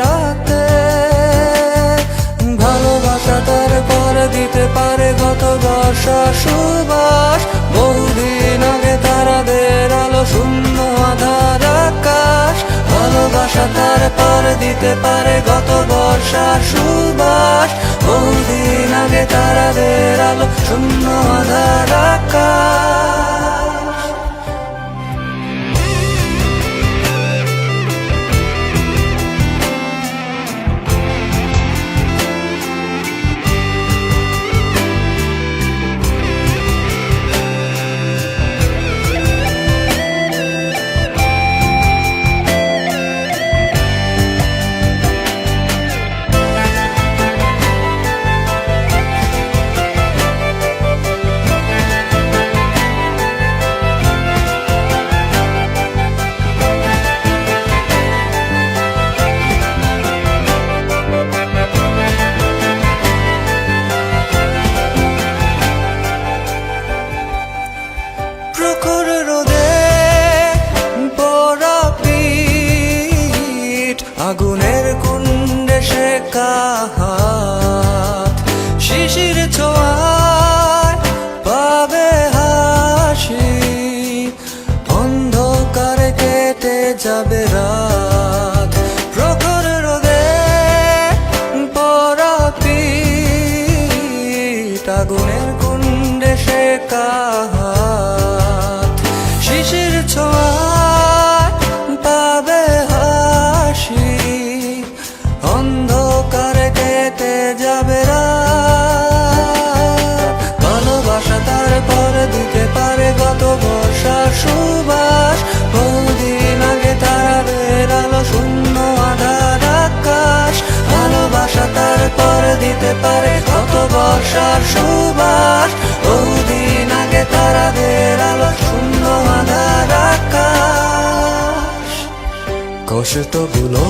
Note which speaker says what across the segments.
Speaker 1: রাতে। ভালোবাসা তার পর দিতে পারে গত বর্ষা সুবাস। বহুদিন আগে তারাদের আলো শূন্য আধার আকাশ। ভালোবাসা তার পর দিতে পারে গত বর্ষা সুবাস। বহুদিন আগে তারাদের আলো শূন্য আধার আকাশ। শেখা হাত শিশির পাবে কেটে যাবে রোদে কুণ্ডে শিশির পাবে হাসি অন্ধকারে দিতে পারে গত বর্ষার সুবাস, বহুদিন আগে তারাদের আলো শূন্য আধার আকাশ। কষ্টগুলো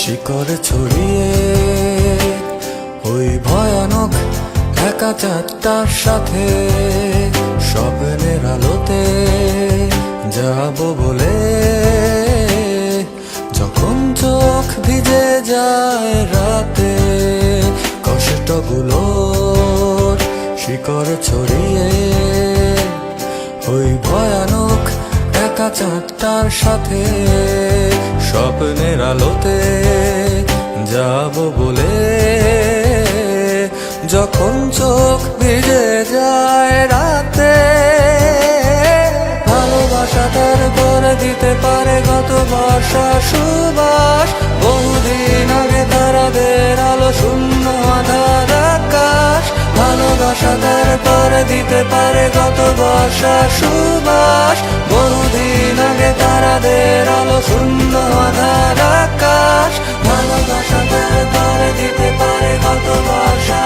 Speaker 1: শিকড় ছড়িয়ে, ওই ভয়ানক একা চারটার সাথে স্বপ্নের আলোতে যাব বলে শিকড় ছড়িয়ে ওই ভয়ানক একা চাঁদটার সাথে স্বপ্নের আলোতে যাব বলে যখন চোখ ভিজে যায় রাতে, ভালোবাসা তার করে দিতে পারে গত বর্ষা সুবাস। বহুদিন আগে তারাদের আলো শূন্য করে দিতে পারে গত বর্ষা সুবাস। বহুদিন আগে তারাদের আলো সুন্দর আধার আকাশ। ভালোবাসা তার দিতে পারে গত বর্ষা